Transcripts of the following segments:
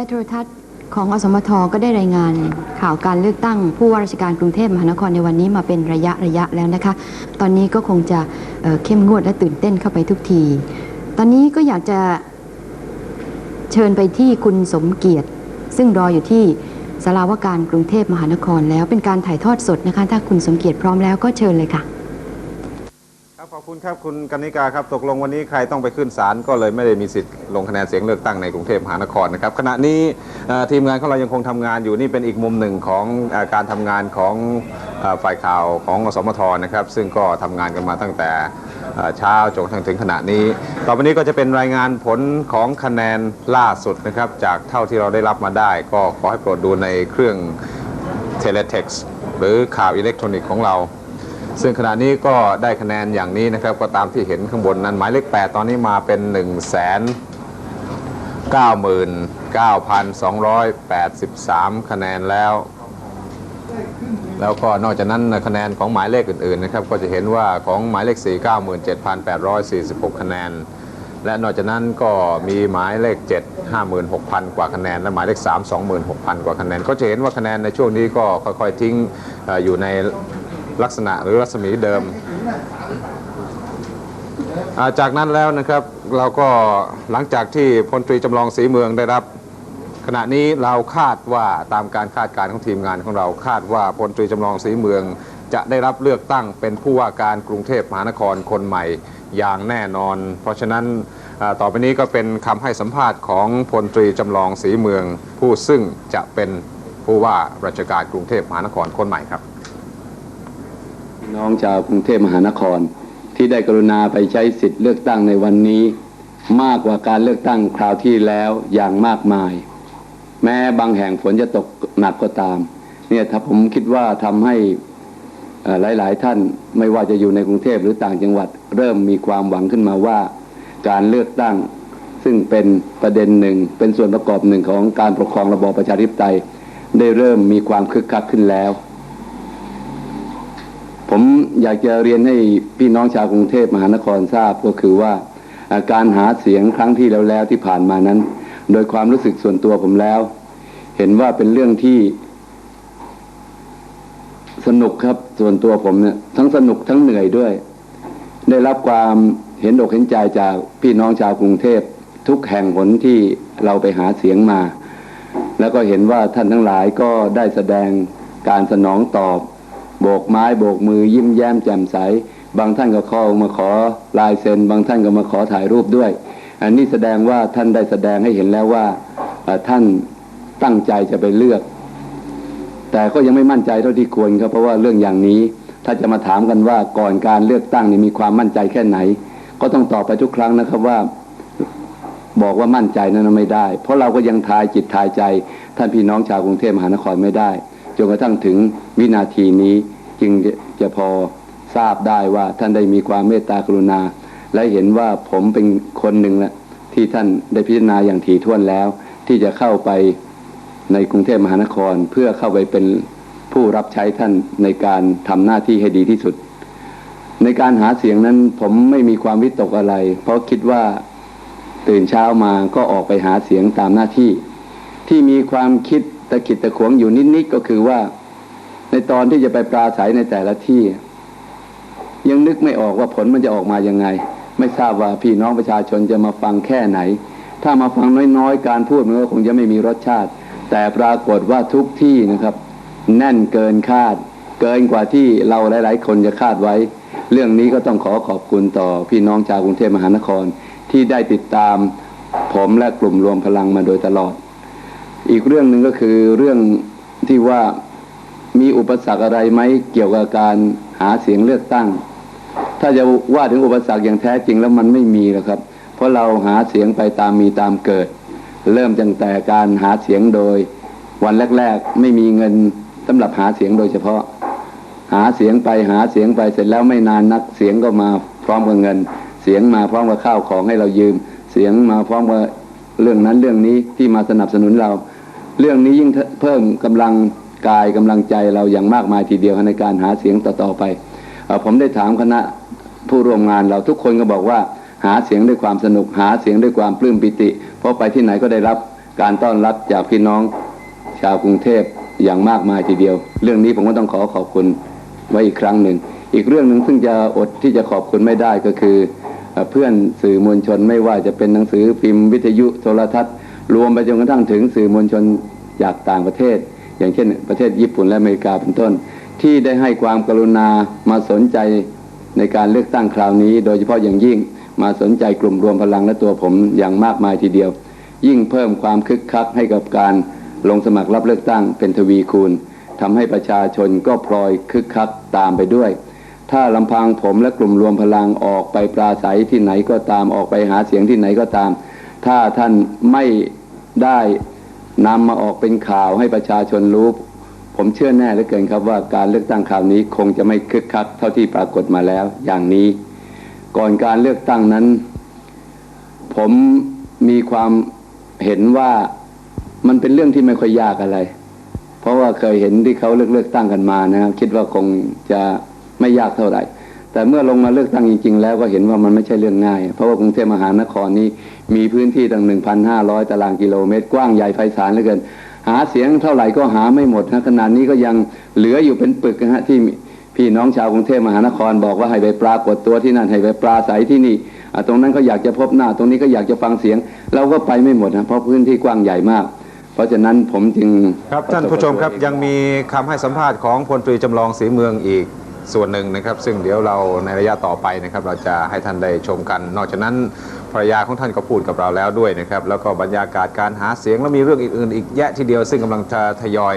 และโทรทัศน์ของอสมทก็ได้รายงานข่าวการเลือกตั้งผู้ว่าราชการกรุงเทพมหานครในวันนี้มาเป็นระยะระยะแล้วนะคะ ตอนนี้ก็คงจะเเข้มงวดและตื่นเต้นเข้าไปทุกที ตอนนี้ก็อยากจะเชิญไปที่คุณสมเกียรติ ซึ่งรออยู่ที่สาราวการกรุงเทพมหานครแล้วเป็นการถ่ายทอดสดนะคะ ถ้าคุณสมเกียรติพร้อมแล้วก็เชิญเลยค่ะ อบคุณครับคุณกนิกาครับตกลงวันนี้ใครต้องไปขึ้นศาลก็เลยไม่ได้มีสิทธิ์ลงคะแนนเสียงเลือกตั้งในกรุงเทพมหานครนะครับขณะนี้ทีมงานของเรายังคงทำงานอยู่นี่เป็นอีกมุมหนึ่งของอการทำงานของอฝ่ายข่าวของอสมทนะครับซึ่งก็ทำงานกันมาตั้งแต่เช้าจนกระทั่งถึงขณะนี้ ต่อไปนี้ก็จะเป็นรายงานผลของคะแนนล่าสุดนะครับจากเท่าที่เราได้รับมาได้ ก็ขอให้โปรดดูในเครื่อง Teletext หรือข่าวอิเล็กทรอนิกส์ของเรา ซึ่งขณะนี้ก็ได้คะแนนอย่างนี้นะครับ ก็ตามที่เห็นข้างบนนั้น หมายเลข 8 ตอนนี้มาเป็น1 9 9,283 คะแนนแล้ว แล้วก็นอกจากนั้นคะแนนของหมายเลขอื่นๆนะครับ ก็จะเห็นว่าของหมายเลข 4 97,846 คะแนน และนอกจากนั้นก็มีหมายเลข 7 56,000 กว่าคะแนน และหมายเลข 3 26,000 กว่าคะแนน ก็จะเห็นว่าคะแนนในช่วงนี้ก็ค่อยๆทิ้งอยู่ใน ลักษณะหรือรัศมีเดิมาจากนั้นแล้วนะครับเราก็หลังจากที่พลตรีจำลองศรีเมืองได้รับ ขณะนี้เราคาดว่าตามการคาดการณ์ของทีมงานของเราคาดว่าพลตรีจำลองศรีเมืองจะได้รับเลือกตั้งเป็นผู้ว่าการกรุงเทพมหานครคนใหม่อย่างแน่นอน เพราะฉะนั้นต่อไปนี้ก็เป็นคำให้สัมภาษณ์ของพลตรีจำลองศรีเมือง ผู้ซึ่งจะเป็นผู้ว่าราชการกรุงเทพมหานครคนใหม่ครับ น้องชาวกรุงเทพมหานคร ที่ได้กรุณาไปใช้สิทธิ์เลือกตั้งในวันนี้ มากกว่าการเลือกตั้งคราวที่แล้วอย่างมากมาย แม้บางแห่งฝนจะตกหนักก็ตาม เนี่ยถ้าผมคิดว่าทำให้หลาย ๆ ท่านไม่ว่าจะอยู่ในกรุงเทพหรือต่างจังหวัด เริ่มมีความหวังขึ้นมาว่า การเลือกตั้งซึ่งเป็นประเด็นหนึ่งเป็นส่วนประกอบหนึ่งของการปกครองระบอบประชาธิปไตย ได้เริ่มมีความคึกคักขึ้นแล้ว ผมอยากจะเรียนให้พี่น้องชาวกรุงเทพมหานครทราบก็คือว่าการหาเสียงครั้งที่แล้วแล้วที่ผ่านมานั้น โดยความรู้สึกส่วนตัวผมแล้ว เห็นว่าเป็นเรื่องที่ สนุกครับส่วนตัวผมเนี่ยทั้งสนุกทั้งเหนื่อยด้วย ได้รับความเห็นอกเห็นใจจากพี่น้องชาวกรุงเทพทุกแห่งหนที่เราไปหาเสียงมา แล้วก็เห็นว่าท่านทั้งหลายก็ได้แสดงการสนองตอบ โบกไม้โบกมือยิ้มแย้มแจ่มใส บางท่านก็เข้ามาขอลายเซ็น บางท่านก็มาขอถ่ายรูปด้วย อันนี้แสดงว่าท่านได้แสดงให้เห็นแล้วว่าท่านตั้งใจจะไปเลือก แต่ก็ยังไม่มั่นใจเท่าที่ควรครับเพราะว่าเรื่องอย่างนี้ ถ้าจะมาถามกันว่าก่อนการเลือกตั้งนี่มีความมั่นใจแค่ไหน ก็ต้องตอบไปทุกครั้งนะครับว่าบอกว่ามั่นใจนั้นไม่ได้ เพราะเราก็ยังทายจิตทายใจ ท่านพี่น้องชาวกรุงเทพมหานครไม่ได้ จนกระทั่งถึงวินาทีนี้จึงจะจะพอทราบได้ว่าท่านได้มีความเมตตากรุณา และเห็นว่าผมเป็นคนหนึ่งละที่ท่านได้พิจารณาอย่างถี่ถ้วนแล้ว ที่จะเข้าไปในกรุงเทพมหานครเพื่อเข้าไปเป็นผู้รับใช้ท่านในการทำหน้าที่ให้ดีที่สุด ในการหาเสียงนั้นผมไม่มีความวิตกอะไร เพราะคิดว่าตื่นเช้ามาก็ออกไปหาเสียงตามหน้าที่ ที่มีความคิด ตะขิดตะขวงอยู่นิดๆก็คือว่า ในตอนที่จะไปปราศัยในแต่ละที่ ยังนึกไม่ออกว่าผลมันจะออกมายังไง ไม่ทราบว่าพี่น้องประชาชนจะมาฟังแค่ไหน ถ้ามาฟังน้อยๆ การพูดมันก็คงจะไม่มีรสชาติ แต่ปรากฏว่าทุกที่นะครับ แน่นเกินคาด เกินกว่าที่เราหลาย ๆ คนจะคาดไว้ เรื่องนี้ก็ต้องขอขอบคุณต่อพี่น้องชาวกรุงเทพมหานครที่ได้ติดตามผมและกลุ่มรวมพลังมาโดยตลอด อีกเรื่องหนึ่งก็คือเรื่องที่ว่ามีอุปสรรคอะไรไหมเกี่ยวกับการหาเสียงเลือกตั้ง ถ้าจะว่าถึงอุปสรรคอย่างแท้จริงแล้วมันไม่มีหรอกครับ เพราะเราหาเสียงไปตามมีตามเกิด เริ่มตั้งแต่การหาเสียงโดย วันแรก ๆ ไม่มีเงินสำหรับหาเสียงโดยเฉพาะ หาเสียงไปหาเสียงไปเสร็จแล้วไม่นานนักเสียงก็มาพร้อมกับเงิน เสียงมาพร้อมกับข้าวของให้เรายืม เสียงมาพร้อมกับเรื่องนั้นเรื่องนี้ที่มาสนับสนุนเรา เรื่องนี้ยิ่งเพิ่มกำลังกายกำลังใจเราอย่างมากมายทีเดียวในการหาเสียงต่อๆไปอผมได้ถามคณะผู้ร่วมงานเราทุกคนก็บอกว่าหาเสียงด้วยความสนุกหาเสียงด้วยความปลื้มปิติ เพราะไปที่ไหนก็ได้รับการต้อนรับจากพี่น้องชาวกรุงเทพอย่างมากมายทีเดียว เรื่องนี้ผมก็ต้องขอขอบคุณไว้อีกครั้งหนึ่ง อีกเรื่องหนึ่งซึ่งจะอดที่จะขอบคุณไม่ได้ก็คือ เพื่อนสื่อมวลชนไม่ว่าจะเป็นหนังสือพิมพ์วิทยุโทรทัศน์ รวมไปจนกระทั่งถึงสื่อมวลชนจากต่างประเทศ อย่างเช่น ประเทศญี่ปุ่นและอเมริกาเป็นต้น ที่ได้ให้ความกรุณามาสนใจในการเลือกตั้งคราวนี้ โดยเฉพาะอย่างยิ่งมาสนใจกลุ่มรวมพลังและตัวผมอย่างมากมายทีเดียว ยิ่งเพิ่มความคึกคักให้กับการลงสมัครรับเลือกตั้งเป็นทวีคูณทำให้ประชาชนก็พลอยคึกคักตามไปด้วย ถ้าลำพังผมและกลุ่มรวมพลังออกไปปราศัยที่ไหนก็ตามออกไปหาเสียงที่ไหนก็ตาม ถ้าท่านไม่ ได้นำมาออกเป็นข่าวให้ประชาชนรู้ ผมเชื่อแน่เหลือเกินครับว่าการเลือกตั้งคราวนี้คงจะไม่คึกคักเท่าที่ปรากฏมาแล้วอย่างนี้ ก่อนการเลือกตั้งนั้น ผมมีความเห็นว่ามันเป็นเรื่องที่ไม่ค่อยยากอะไร เพราะว่าเคยเห็นที่เขาเลือกเลือกตั้งกันมานะครับ คิดว่าคงจะไม่ยากเท่าไหร่ แต่เมื่อลงมาเลือกตั้งจริง ๆ แล้วก็เห็นว่ามันไม่ใช่เรื่องง่าย เพราะว่ากรุงเทพมหานครนี้มีพื้นที่ตั้ง 1,500 ตารางกิโลเมตร กว้างใหญ่ไพศาลเหลือเกิน หาเสียงเท่าไหร่ก็หาไม่หมดนะขนาดนี้ก็ยังเหลืออยู่เป็นปึกนะฮะที่พี่น้องชาวกรุงเทพมหานครบอกว่าให้ไปปรากฏตัวที่นั่นให้ไปปราศัยที่นี่ตรงนั้นก็อยากจะพบหน้า ตรงนี้ก็อยากจะฟังเสียง เราก็ไปไม่หมดนะเพราะพื้นที่กว้างใหญ่มาก เพราะฉะนั้นผมจึงครับท่านผู้ชมครับยังมีคำให้สัมภาษณ์ของพลตรีจำลองศรีเมืองอีก ส่วนหนึ่งนะครับ ซึ่งเดี๋ยวเราในระยะต่อไปนะครับ เราจะให้ท่านได้ชมกัน นอกจากนั้นภรรยาของท่านก็พูดกับเราแล้วด้วยนะครับ แล้วก็บรรยากาศการหาเสียงแล้วมีเรื่องอื่นๆ อีกแยะทีเดียวซึ่งกำลังจะทยอย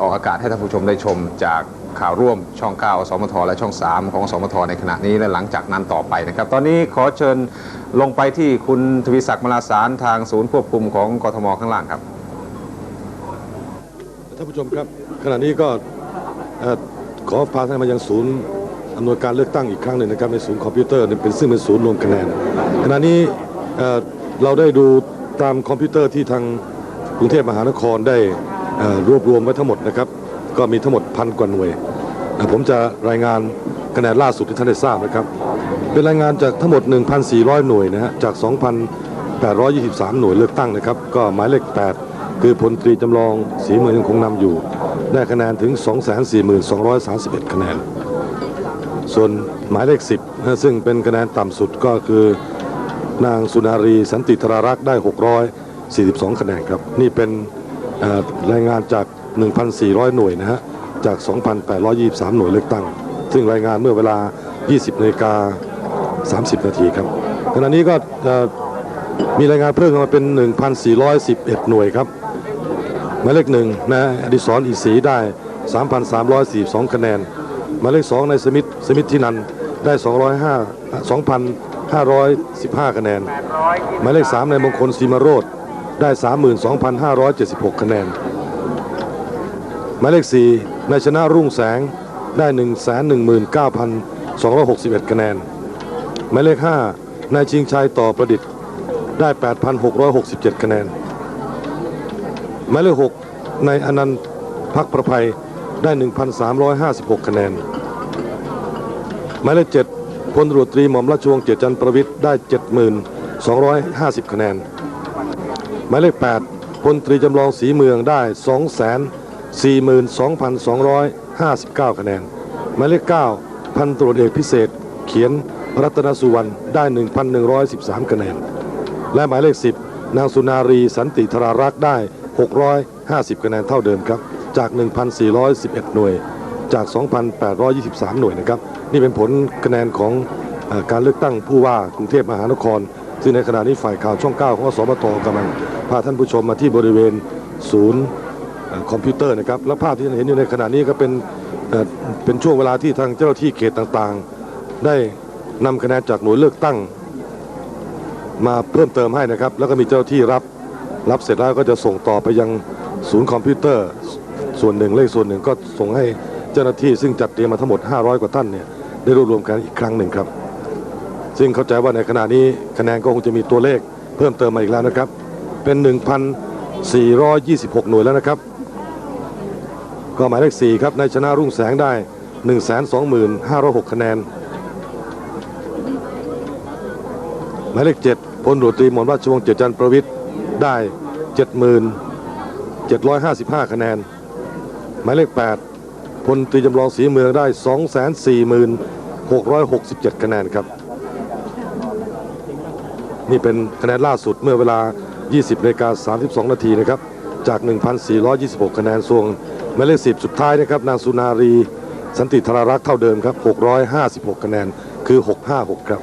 ออกอากาศให้ท่านผู้ชมได้ชมจากข่าวร่วมช่อง 9 สมท และช่อง 3 ของสมท ในขณะนี้และหลังจากนั้นต่อไปนะครับ ตอนนี้ขอเชิญลงไปที่คุณทวีศักดิ์มลาสารทางศูนย์ควบคุมของกทมข้างล่างครับท่านผู้ชมครับ ขณะนี้ก็ ขอพาท่านมายังศูนย์อำนวยการเลือกตั้งอีกครั้งหนึ่งนะครับในศูนย์คอมพิวเตอร์เป็นซึ่งเป็นศูนย์รวมคะแนนขณะนี้เราได้ดูตามคอมพิวเตอร์ที่ทางกรุงเทพมหานครได้รวบรวมไว้ทั้งหมดนะครับ ก็มีทั้งหมดพันกว่าหน่วย ผมจะรายงานคะแนนล่าสุดที่ท่านได้ทราบนะครับ เป็นรายงานจากทั้งหมด 1,400 หน่วยนะฮะจาก 2,823 หน่วยเลือกตั้งนะครับ ก็หมายเลข 8 คือพลตรีจำลองสีเมืองยังคงนำอยู่ ได้คะแนนถึง 24,231 คะแนน ส่วนหมายเลข 10 ซึ่งเป็นคะแนนต่ำสุดก็คือนางสุนารีสันติธรารักษ์ได้ 642 คะแนนครับ นี่เป็นรายงานจาก 1,400 หน่วยนะฮะ จาก 2,823 หน่วยเลือกตั้ง ซึ่งรายงานเมื่อเวลา 20นาฬิกา30 นาทีครับ ขณะนี้ก็มีรายงานเพิ่มมาเป็น 1,411 หน่วยครับ หมายเลขหนึ่งนะอดิศรอีศรีได้ 3,342 คะแนน หมายเลขสองในสมิธสมิธที่นันได้ 205 2,515 คะแนน หมายเลขสามในมงคลสีมาโรดได้ 32,576 คะแนน หมายเลขสี่ในชนะรุ่งแสงได้ 119,261 คะแนน หมายเลขห้าในชิงชัยต่อประดิษฐ์ได้ 8,667 คะแนน หมายเลขหกในอนันต์พักประภัยได้ 1,356 คะแนน หมายเลขเจ็ดพลตำรวจตรีหม่อมราชวงศ์เกียจันประวิทย์ได้ 7,250 คะแนน หมายเลขแปดพลตรีจำลองสีเมืองได้ 242,259 คะแนน หมายเลขเก้าพันตรวจเอกพิเศษ เขียนรัตนสุวรรณได้ 1,113 คะแนน และหมายเลข 10 นางสุนารีสันติธรารักษ์ได้ 650 คะแนนเท่าเดิมครับ จาก 1,411 หน่วย จาก 2,823 หน่วยนะครับ นี่เป็นผลคะแนนของอการเลือกตั้งผู้ว่ากรุงเทพมหานคร ซึ่งในขณะนี้ฝ่ายข่าวช่อง 9 ของอสมทกำลังพาท่านผู้ชมมาที่บริเวณศูนย์คอมพิวเตอร์นะครับ และภาพที่ท่านเห็นอยู่ในขณะนี้ก็เป็นเป็นช่วงเวลาที่ทางเจ้าหน้าที่เขตต่างๆ ได้นำคะแนนจากหน่วยเลือกตั้ง มาเพิ่มเติมให้นะครับ แล้วก็มีเจ้าที่รับ รับเสร็จแล้วก็จะส่งต่อไปยังศูนย์คอมพิวเตอร์ ส่วนหนึ่งเลขส่วนหนึ่งก็ส่งให้เจ้าหน้าที่ซึ่งจัดเตรียมมาทั้งหมด 500 กว่าท่านเนี่ยได้รวบรวมกันอีกครั้งหนึ่งครับ ซึ่งเข้าใจว่าในขณะนี้คะแนนก็คงจะมีตัวเลขเพิ่มเติมมาอีกแล้วนะครับ เป็น 1,426 หน่วยแล้วนะครับ ก็หมายเลข4ครับในชนะรุ่งแสงได้ 1 2 5 0 6คะแนน หมายเลข7พลตรวจตรีมอมราชวงศ์เจียจันทร์ประวิทย์ ได้ 70,755 คะแนน หมายเลข 8 พลตรีจำลองสีเมืองได้ 246,667 คะแนนครับ นี่เป็นคะแนนล่าสุดเมื่อเวลา 20นาฬิกา32 นาทีนะครับ จาก 1,426 คะแนนส่วนหมายเลข 10 สุดท้ายนะครับ นางสุนารี สันติธารารักษ์เท่าเดิมครับ 656 คะแนน คือ 656 ครับ